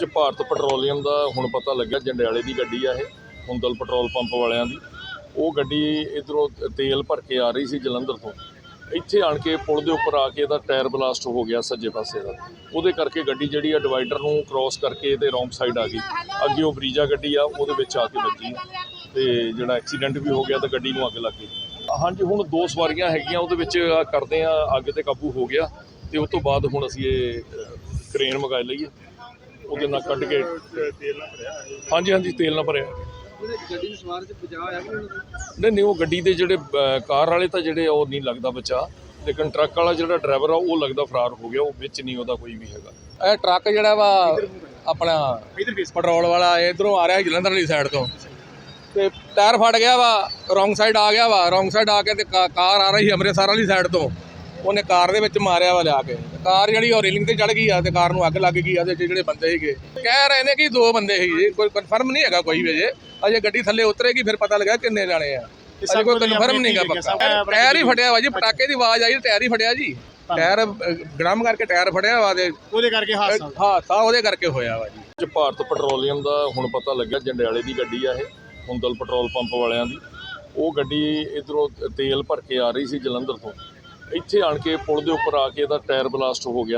ਚ ਭਾਰਤ ਪੈਟਰੋਲੀਅਮ ਦਾ ਹੁਣ ਪਤਾ ਲੱਗਿਆ ਜੰਡਿਆਲੇ ਦੀ ਗੱਡੀ ਆ ਇਹ ਹੁੰਦਲ ਪੈਟਰੋਲ ਪੰਪ ਵਾਲਿਆਂ ਦੀ। ਉਹ ਗੱਡੀ ਇਧਰੋਂ ਤੇਲ ਭਰ ਕੇ ਆ ਰਹੀ ਸੀ ਜਲੰਧਰ ਤੋਂ। ਇੱਥੇ ਆਣ ਕੇ ਪੁਲ ਦੇ ਉੱਪਰ ਆ ਕੇ ਇਹਦਾ ਟਾਇਰ ਬਲਾਸਟ ਹੋ ਗਿਆ ਸੱਜੇ ਪਾਸੇ ਦਾ। ਉਹਦੇ ਕਰਕੇ ਗੱਡੀ ਜਿਹੜੀ ਆ ਡਿਵਾਈਡਰ ਨੂੰ ਕ੍ਰਾਸ ਕਰਕੇ ਤੇ ਰੌਂਗ ਸਾਈਡ ਆ ਗਈ। ਅੱਗੇ ਉਹ ਬਰੀਜਾ ਗੱਡੀ ਆ ਉਹਦੇ ਵਿੱਚ ਆ ਕੇ ਵੱਜੀ। ਤੇ ਜਿਹੜਾ ਐਕਸੀਡੈਂਟ ਵੀ ਹੋ ਗਿਆ ਤਾਂ ਗੱਡੀ ਨੂੰ ਅੱਗ ਲੱਗ ਗਈ। ਹਾਂਜੀ ਹੁਣ ਦੋ ਸਵਾਰੀਆਂ ਹੈਗੀਆਂ ਉਹਦੇ ਵਿੱਚ ਕਰਦੇ ਆ ਅੱਗ ਤੇ ਕਾਬੂ ਹੋ ਗਿਆ। ਤੇ ਉਸ ਤੋਂ ਬਾਅਦ ਹੁਣ ਅਸੀਂ ਇਹ ਅ, ਕ੍ਰੇਨ ਮੰਗਾ ਲਈਏ। ਉਹਦੇ ਨਾਲ ਕੱਢ ਕੇ। ਤੇਲ ਨਾ ਭਰਿਆ ਹਾਂਜੀ ਹਾਂਜੀ, ਤੇਲ ਨਾ ਭਰਿਆ। ਗੱਡੀ ਨੂੰ ਸਵਾਰ ਚ ਬਚਾ ਹੋਇਆ ਨਹੀਂ ਨਹੀਂ, ਉਹ ਗੱਡੀ ਦੇ ਜਿਹੜੇ ਕਾਰ ਵਾਲੇ ਤਾਂ ਜਿਹੜੇ ਉਹ ਨਹੀਂ ਲੱਗਦਾ ਬਚਾ। ਲੇਕਿਨ ਟਰੱਕ ਵਾਲਾ ਜਿਹੜਾ ਡਰਾਈਵਰ ਆ, ਉਹ ਲੱਗਦਾ ਫਰਾਰ ਹੋ ਗਿਆ। ਉਹ ਵਿੱਚ ਨਹੀਂ, ਉਹਦਾ ਕੋਈ ਵੀ ਹੈਗਾ। ਇਹ ਟਰੱਕ ਜਿਹੜਾ ਵਾ, ਆਪਣਾ ਪੈਟਰੋਲ ਵਾਲਾ ਇਧਰੋਂ ਆ ਰਿਹਾ ਜਲੰਧਰ ਵਾਲੀ ਸਾਈਡ ਤੋਂ। ਤੇ ਟਾਇਰ ਫਟ ਗਿਆ ਵਾ, ਰੋਂਗ ਸਾਈਡ ਆ ਗਿਆ ਵਾ। ਰੋਂਗ ਸਾਈਡ ਆ ਕੇ ਤੇ ਕਾਰ ਆ ਰਹੀ ਅੰਮ੍ਰਿਤਸਰ ਵਾਲੀ ਸਾਈਡ ਤੋਂ। ਉਹਨੇ ਕਾਰ ਦੇ ਵਿੱਚ ਮਾਰਿਆ ਵਾ ਲਿਆ ਕੇ। ਕਾਰ ਜਿਹੜੀ ਉਹ ਰੇਲਿੰਗ ਤੇ ਚੜ ਗਈ ਆ ਤੇ ਕਾਰ ਨੂੰ ਅੱਗ ਲੱਗ ਗਈ ਆ ਤੇ ਜਿਹੜੇ ਬੰਦੇ ਸੀਗੇ। ਕਹਿ ਰਹੇ ਨੇ ਕਿ ਦੋ ਬੰਦੇ ਸੀ ਕੋਈ ਕਨਫਰਮ ਨਹੀਂ ਹੈਗਾ ਕੋਈ ਵੀ ਅਜੇ। ਅਜੇ ਗੱਡੀ ਥੱਲੇ ਉਤਰੇਗੀ ਫਿਰ ਪਤਾ ਲੱਗਾ ਕਿੰਨੇ ਜਾਣੇ ਆ। ਅਜੇ ਕੋਈ ਕਨਫਰਮ ਨਹੀਂਗਾ ਪੱਕਾ। ਟਾਇਰ ਹੀ ਫਟਿਆ ਵਾ ਜੀ ਪਟਾਕੇ ਦੀ ਆਵਾਜ਼ ਆਈ ਟਾਇਰ ਹੀ ਫਟਿਆ ਜੀ। ਟਾਇਰ ਗ੍ਰਾਮ ਕਰਕੇ ਟਾਇਰ ਫਟਿਆ ਵਾ ਤੇ ਉਹਦੇ ਕਰਕੇ ਹਾਦਸਾ ਹਾਦਸਾ ਉਹਦੇ ਕਰਕੇ ਹੋਇਆ ਵਾ ਜੀ। ਚ ਭਾਰਤ ਪੈਟਰੋਲੀਅਮ ਦਾ ਹੁਣ ਪਤਾ ਲੱਗਿਆ ਜੰਡਿਆਲੇ ਦੀ ਗੱਡੀ ਆ ਇਹ ਹੁੰਦਲ ਪੈਟਰੋਲ ਪੰਪ ਵਾਲਿਆਂ ਦੀ। ਉਹ ਗੱਡੀ ਇਧਰੋਂ ਤੇਲ ਭਰ ਕੇ ਆ ਰਹੀ ਸੀ ਜਲੰਧਰ ਤੋਂ। ਇੱਥੇ ਆਣ ਕੇ ਪੁਲ ਦੇ ਉੱਪਰ ਆ ਕੇ ਇਹਦਾ ਟਾਇਰ ਬਲਾਸਟ ਹੋ ਗਿਆ